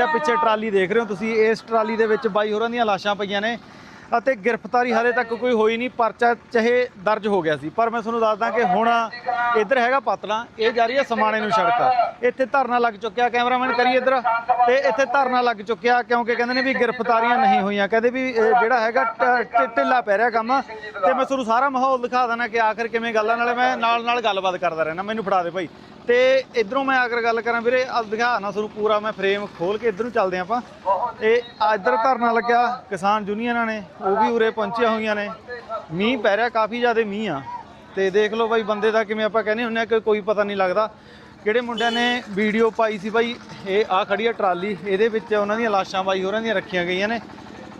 ਆ ਪਿੱਛੇ ਟਰਾਲੀ ਦੇਖ ਰਹੇ ਹੋ ਤੁਸੀਂ, ਇਸ ਟਰਾਲੀ ਦੇ ਵਿੱਚ ਬਾਈ ਹੋਰਾਂ ਦੀਆਂ ਲਾਸ਼ਾਂ ਪਈਆਂ ਨੇ ਅਤੇ ਗ੍ਰਿਫਤਾਰੀ ਹਾਲੇ ਤੱਕ ਕੋਈ ਹੋਈ ਨਹੀਂ, ਪਰਚਾ ਚਾਹੇ ਦਰਜ ਹੋ ਗਿਆ ਸੀ। ਪਰ ਮੈਂ ਤੁਹਾਨੂੰ ਦੱਸਦਾ ਕਿ ਹੁਣ ਇੱਧਰ ਹੈਗਾ ਪਾਤਲਾ, ਇਹ ਜਾ ਰਹੀ ਹੈ ਸਮਾਣੇ ਨੂੰ ਸੜਕ। ਇੱਥੇ ਧਰਨਾ ਲੱਗ ਚੁੱਕਿਆ, ਕੈਮਰਾਮੈਨ ਕਰੀ ਇੱਧਰ। ਤੇ ਇੱਥੇ ਧਰਨਾ ਲੱਗ ਚੁੱਕਿਆ, ਕਿਉਂਕਿ ਕਹਿੰਦੇ ਨੇ ਵੀ ਗ੍ਰਿਫਤਾਰੀਆਂ ਨਹੀਂ ਹੋਈਆਂ। ਕਹਿੰਦੇ ਵੀ ਜਿਹੜਾ ਹੈਗਾ ਟ- ਢਿੱਲਾ ਪੈ ਰਿਹਾ ਕੰਮ। ਤੇ ਮੈਂ ਤੁਹਾਨੂੰ ਸਾਰਾ ਮਾਹੌਲ ਦਿਖਾ ਦੇਣਾ ਕਿ ਆਖਰ ਕਿਵੇਂ ਗੱਲਾਂ, ਨਾਲੇ ਮੈਂ ਨਾਲ ਨਾਲ ਗੱਲਬਾਤ ਕਰਦਾ ਰਹਿਣਾ ਮੈਨੂੰ ਫੜਾ ਦੇ ਭਾਈ। ਤੇ ਇਧਰੋਂ ਮੈਂ ਅਗਰ ਗੱਲ ਕਰਾਂ ਵੀਰੇ ਆ ਦਿਖਾ ਨਾ ਤੁਹਾਨੂੰ ਪੂਰਾ ਮੈਂ ਫਰੇਮ ਖੋਲ ਕੇ ਇਧਰ ਨੂੰ ਚੱਲਦੇ ਆਪਾਂ। ਤੇ ਆ ਇੱਧਰ ਧਰਨਾ ਲੱਗਿਆ, ਕਿਸਾਨ ਯੂਨੀਅਨਾਂ ਨੇ, ਉਹ ਵੀ ਉਰੇ ਪਹੁੰਚੀਆਂ ਹੋਈਆਂ ਨੇ। ਮੀਂਹ ਪੈ ਰਿਹਾ, ਕਾਫੀ ਜ਼ਿਆਦਾ ਮੀਂਹ ਆ। ਤੇ ਦੇਖ ਲਓ ਬਾਈ, ਬੰਦੇ ਦਾ ਕਿਵੇਂ ਆਪਾਂ ਕਹਿੰਦੇ ਹੁੰਦੇ ਆ ਕਿ ਕੋਈ ਪਤਾ ਨਹੀਂ ਲੱਗਦਾ। ਕਿਹੜੇ ਮੁੰਡਿਆਂ ਨੇ ਵੀਡੀਓ ਪਾਈ ਸੀ ਬਾਈ, ਇਹ ਆ ਖੜੀ ਆ ਟਰਾਲੀ, ਇਹਦੇ ਵਿੱਚ ਉਹਨਾਂ ਦੀਆਂ ਲਾਸ਼ਾਂ ਬਾਈ, ਹੋਰਾਂ ਦੀਆਂ ਰੱਖੀਆਂ ਗਈਆਂ ਨੇ।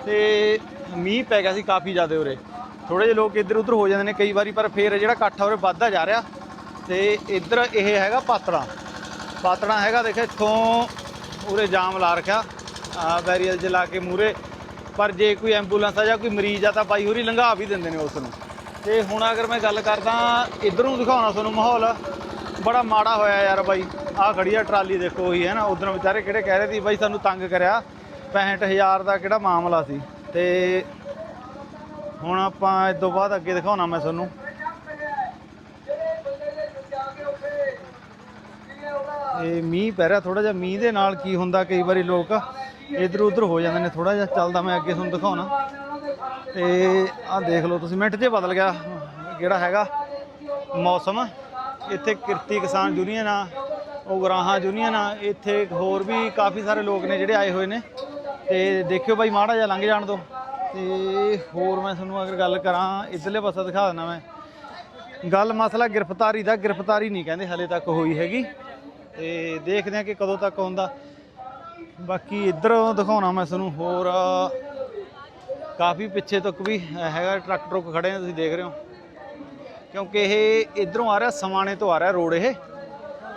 ਤੇ ਮੀਂਹ ਪੈ ਗਿਆ ਸੀ ਕਾਫੀ ਜ਼ਿਆਦਾ ਉਰੇ। ਥੋੜੇ ਜਿਹੇ ਲੋਕ ਇੱਧਰ ਉੱਧਰ ਹੋ ਜਾਂਦੇ ਨੇ ਕਈ ਵਾਰੀ, ਪਰ ਫੇਰ ਜਿਹੜਾ ਇਕੱਠ ਆ, ਉਰੇ ਵੱਧਦਾ ਜਾ ਰਿਹਾ। ਤੇ ਇੱਧਰ ਇਹ ਹੈਗਾ ਪਾਤੜਾ। ਪਾਤੜਾ ਹੈਗਾ ਦੇਖ ਇੱਥੋਂ ਉਰੇ ਜਾਮ ਲਾ ਰੱਖਿਆ, ਆ ਬੈਰੀਅਰ ਜਲਾ ਕੇ ਮੂਰੇ ਪਰ ਜੇ ਕੋਈ ਐਂਬੂਲੈਂਸ ਆ ਜਾਂ ਕੋਈ ਮਰੀਜ਼ ਆ ਤਾਂ ਬਾਈ ਹੋਰੀ ਲੰਘਾ ਵੀ ਦਿੰਦੇ ਨੇ ਉਸ ਨੂੰ। ਤੇ ਹੁਣ ਅਗਰ ਮੈਂ ਗੱਲ ਕਰਦਾ ਇਧਰੋਂ ਦਿਖਾਉਣਾ ਤੁਹਾਨੂੰ ਮਾਹੌਲ। ਬੜਾ ਮਾੜਾ ਹੋਇਆ ਯਾਰ ਬਾਈ। ਆ ਖੜੀ ਆ ਟਰਾਲੀ ਦੇਖੋ ਉਹੀ ਹੈ ਨਾ, ਉਧਰੋਂ ਵਿਚਾਰੇ ਕਿਹੜੇ ਕਹਿ ਰਹੇ ਸੀ ਬਾਈ ਸਾਨੂੰ ਤੰਗ ਕਰਿਆ। 65000 ਦਾ ਕਿਹੜਾ ਮਾਮਲਾ ਸੀ। ਤੇ ਹੁਣ ਆਪਾਂ ਇਸ ਤੋਂ ਬਾਅਦ ਅੱਗੇ ਦਿਖਾਉਣਾ ਮੈਂ ਤੁਹਾਨੂੰ। ਇਹ ਮੀਂਹ ਪੈ ਰਿਹਾ ਥੋੜਾ ਜਿਹਾ ਮੀਂਹ ਦੇ ਨਾਲ ਕੀ ਹੁੰਦਾ, ਕਈ ਵਾਰੀ ਲੋਕ ਇਧਰ ਉਧਰ ਹੋ ਜਾਂਦੇ ਨੇ ਥੋੜਾ ਜਿਹਾ ਚੱਲਦਾ ਮੈਂ ਅੱਗੇ ਤੁਹਾਨੂੰ ਦਿਖਾਉਣਾ। ਤੇ ਆਹ ਦੇਖ ਲਓ ਤੁਸੀਂ, ਮਿੰਟ 'ਚ ਬਦਲ ਗਿਆ ਜਿਹੜਾ ਹੈਗਾ ਮੌਸਮ। ਇੱਥੇ ਕਿਰਤੀ ਕਿਸਾਨ ਯੂਨੀਅਨ ਆ, ਉਗਰਾਹਾਂ ਯੂਨੀਅਨ ਆ, ਇੱਥੇ ਹੋਰ ਵੀ ਕਾਫੀ ਸਾਰੇ ਲੋਕ ਨੇ ਜਿਹੜੇ ਆਏ ਹੋਏ ਨੇ। ਤੇ ਦੇਖਿਓ ਬਾਈ, ਮਾੜਾ ਜਿਹਾ ਲੰਘ ਜਾਣ ਦੋ। ਤੇ ਹੋਰ ਮੈਂ ਤੁਹਾਨੂੰ ਅਗਰ ਗੱਲ ਕਰਾਂ, ਇਧਰਲੇ ਪਾਸੇ ਦਿਖਾ ਦਿੰਦਾ ਮੈਂ। ਗੱਲ ਮਸਲਾ ਗ੍ਰਿਫਤਾਰੀ ਦਾ, ਗ੍ਰਿਫਤਾਰੀ ਨਹੀਂ ਕਹਿੰਦੇ ਹਲੇ ਤੱਕ ਹੋਈ ਹੈਗੀ। ਤੇ ਦੇਖਦੇ ਆ ਕਿ ਕਦੋਂ ਤੱਕ ਆਉਂਦਾ। ਬਾਕੀ ਇੱਧਰੋਂ ਦਿਖਾਉਣਾ ਮੈਂ ਤੁਹਾਨੂੰ, ਹੋਰ ਕਾਫੀ ਪਿੱਛੇ ਤੱਕ ਵੀ ਹੈਗਾ ਟਰੱਕ ਟਰੁੱਕ ਖੜੇ ਨੇ ਤੁਸੀਂ ਦੇਖ ਰਹੇ ਹੋ। ਕਿਉਂਕਿ ਇਹ ਇਧਰੋਂ ਆ ਰਿਹਾ, ਸਮਾਣੇ ਤੋਂ ਆ ਰਿਹਾ ਰੋਡ ਇਹ।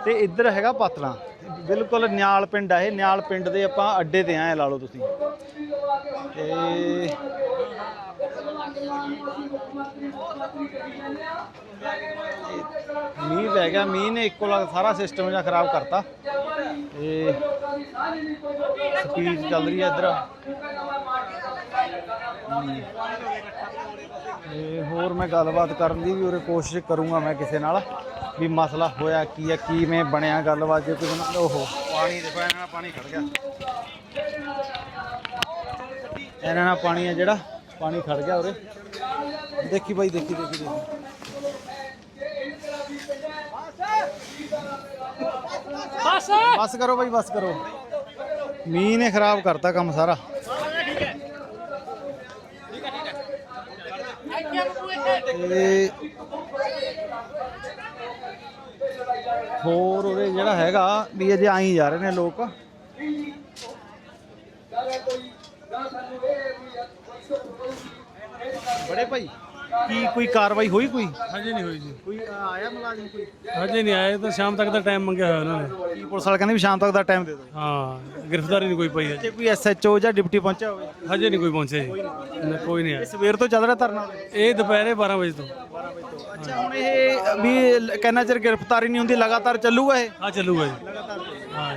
ਤੇ ਇੱਧਰ ਹੈਗਾ ਪਾਤਲਾ। ਬਿਲਕੁਲ ਨਿਆਲ ਪਿੰਡ ਆ ਇਹ, ਨਿਆਲ ਪਿੰਡ ਦੇ ਆਪਾਂ ਅੱਡੇ ਤੇ ਆਏ ਲਾ ਲਓ ਤੁਸੀਂ। ਤੇ ਮੀਂਹ ਪੈ ਗਿਆ। ਮੀਂਹ ਨੇ ਇੱਕੋ ਲੱਗ ਸਾਰਾ ਸਿਸਟਮ ਜਿਹਾ ਖਰਾਬ ਕਰਤਾ। ਤੇ ਸਪੀਡ ਚੱਲ ਰਹੀ ਹੈ ਇੱਧਰ। ਤੇ ਹੋਰ ਮੈਂ ਗੱਲਬਾਤ ਕਰਨ ਦੀ ਵੀ ਉਰੇ ਕੋਸ਼ਿਸ਼ ਕਰੂੰਗਾ ਮੈਂ ਕਿਸੇ ਨਾਲ ਵੀ ਮਸਲਾ ਹੋਇਆ ਕੀ ਹੈ ਕਿਵੇਂ ਬਣਿਆ ਗੱਲਬਾਤ ਜੇ ਕੋਈ ਬਣਾ ਓਹੋ ਪਾਣੀ ਦੇਖੋ ਇਹਨਾਂ ਨਾਲ ਪਾਣੀ ਖੜ ਗਿਆ। ਇਹਨਾਂ ਨਾਲ ਪਾਣੀ ਹੈ ਜਿਹੜਾ ਪਾਣੀ ਖੜ ਗਿਆ ਉਰੇ। ਦੇਖੀ ਬਾਈ ਦੇਖੀ ਦੇਖੀ ਦੇਖੀ। ਬਸ। ਬਸ ਕਰੋ ਬਾਈ ਬਸ ਕਰੋ। ਮੀਂਹ ਨੇ ਖਰਾਬ ਕਰਤਾ ਕੰਮ ਸਾਰਾ। ਤੇ ਹੋਰ ਉਹਦੇ ਜਿਹੜਾ ਹੈਗਾ ਵੀ ਅਜੇ ਆਈ ਜਾ ਰਹੇ ਨੇ ਲੋਕ। ਬੜੇ ਭਾਈ? ਕੀ ਕੋਈ ਕਾਰਵਾਈ ਹੋਈ ਕੋਈ? ਹਜੇ ਨਹੀਂ ਹੋਈ ਜੀ। ਕੋਈ ਆਇਆ ਮੁਲਾਜ਼ਮ ਕੋਈ? ਹਜੇ ਨਹੀਂ ਆਏ ਤਾਂ ਸ਼ਾਮ ਤੱਕ ਦਾ ਟਾਈਮ ਮੰਗਿਆ ਹੋਇਆ ਉਹਨਾਂ ਨੇ। ਕੀ ਪੁਲਿਸ ਵਾਲੇ ਕਹਿੰਦੇ ਵੀ ਸ਼ਾਮ ਤੱਕ ਦਾ ਟਾਈਮ ਦੇ ਦਿਓ। ਹਾਂ ਗ੍ਰਿਫਤਾਰੀ ਨਹੀਂ ਕੋਈ ਪਈ ਹੈ ਜੇ ਕੋਈ ਐਸਐਚਓ ਜਾਂ ਡਿਪਟੀ ਪਹੁੰਚਿਆ ਹੋਵੇ। ਹਜੇ ਨਹੀਂ ਕੋਈ ਪਹੁੰਚਿਆ ਜੀ। ਨਾ, ਕੋਈ ਨਹੀਂ ਆਇਆ। ਸਵੇਰ ਤੋਂ ਚੱਲ ਰਿਹਾ ਧਰਨਾ ਇਹ ਦੁਪਹਿਰੇ 12 ਵਜੇ ਤੋਂ। ਅੱਛਾ ਹੁਣ ਇਹ ਵੀ ਲ- ਕਿੰਨਾ ਚਿਰ ਗ੍ਰਿਫਤਾਰੀ ਨਹੀਂ ਹੁੰਦੀ ਲਗਾਤਾਰ ਚੱਲੂਗਾ ਇਹ? ਹਾਂ ਚੱਲੂਗਾ ਜੀ। ਹਾਂ।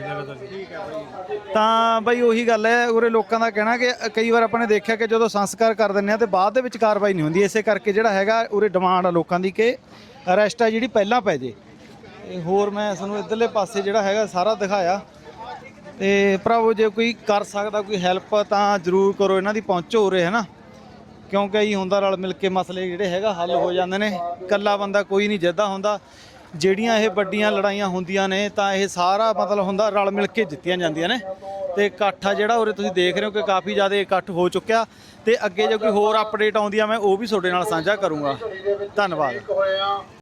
ਤਾਂ ਬਈ। ਉਹੀ ਗੱਲ ਹੈ ਉਰੇ ਲੋਕਾਂ ਦਾ ਕਹਿਣਾ ਕਿ ਕਈ ਵਾਰ ਆਪਾਂ ਨੇ ਦੇਖਿਆ ਕਿ ਜਦੋਂ ਸੰਸਕਾਰ ਕਰ ਦਿੰਦੇ ਆ ਤੇ ਬਾਅਦ ਦੇ ਵਿੱਚ ਕਾਰਵਾਈ ਨਹੀਂ ਹੁੰਦੀ ਇਸੇ ਕਰਕੇ ਜਿਹੜਾ ਹੈਗਾ ਉਰੇ ਡਿਮਾਂਡ ਆ ਲੋਕਾਂ ਦੀ ਕਿ ਅਰੈਸਟ ਆ ਜਿਹੜੀ ਪਹਿਲਾਂ ਪੈ ਜੇ। ਤੇ ਹੋਰ ਮੈਂ ਤੁਹਾਨੂੰ ਇਧਰਲੇ ਪਾਸੇ ਜਿਹੜਾ ਹੈਗਾ ਸਾਰਾ ਦਿਖਾਇਆ। ਤੇ ਭਰਾਵੋ ਜੇ ਕੋਈ ਕਰ ਸਕਦਾ ਕੋਈ ਹੈਲਪ ਤਾਂ ਜ਼ਰੂਰ ਕਰੋ ਇਹਨਾਂ ਦੀ ਪਹੁੰਚੋ ਉਰੇ ਹੈ ਨਾ ਕਿਉਂਕਿ ਇਹੀ ਹੁੰਦਾ ਰਲ ਮਿਲ ਕੇ ਮਸਲੇ ਜਿਹੜੇ ਹੈਗਾ ਹੱਲ ਹੋ ਜਾਂਦੇ ਨੇ। ਇਕੱਲਾ ਬੰਦਾ ਕੋਈ ਨਹੀਂ ਜਿੱਦਾਂ ਹੁੰਦਾ। ਜਿਹੜੀਆਂ ਇਹ ਵੱਡੀਆਂ ਲੜਾਈਆਂ ਹੁੰਦੀਆਂ ਨੇ, ਤਾਂ ਇਹ ਸਾਰਾ ਮਤਲਬ ਹੁੰਦਾ ਰਲ ਮਿਲ ਕੇ ਜਿੱਤੀਆਂ ਜਾਂਦੀਆਂ ਨੇ। ਤੇ ਇਕੱਠ ਆ ਜਿਹੜਾ ਉਰੇ ਤੁਸੀਂ ਦੇਖ ਰਹੇ ਹੋ ਕਿ ਕਾਫੀ ਜ਼ਿਆਦਾ ਇਕੱਠ ਹੋ ਚੁੱਕਿਆ। ਤੇ ਅੱਗੇ ਜੇ ਕੋਈ ਹੋਰ ਅਪਡੇਟ ਆਉਂਦੀ ਆ, ਮੈਂ ਉਹ ਵੀ ਤੁਹਾਡੇ ਨਾਲ ਸਾਂਝਾ ਕਰੂੰਗਾ। ਧੰਨਵਾਦ।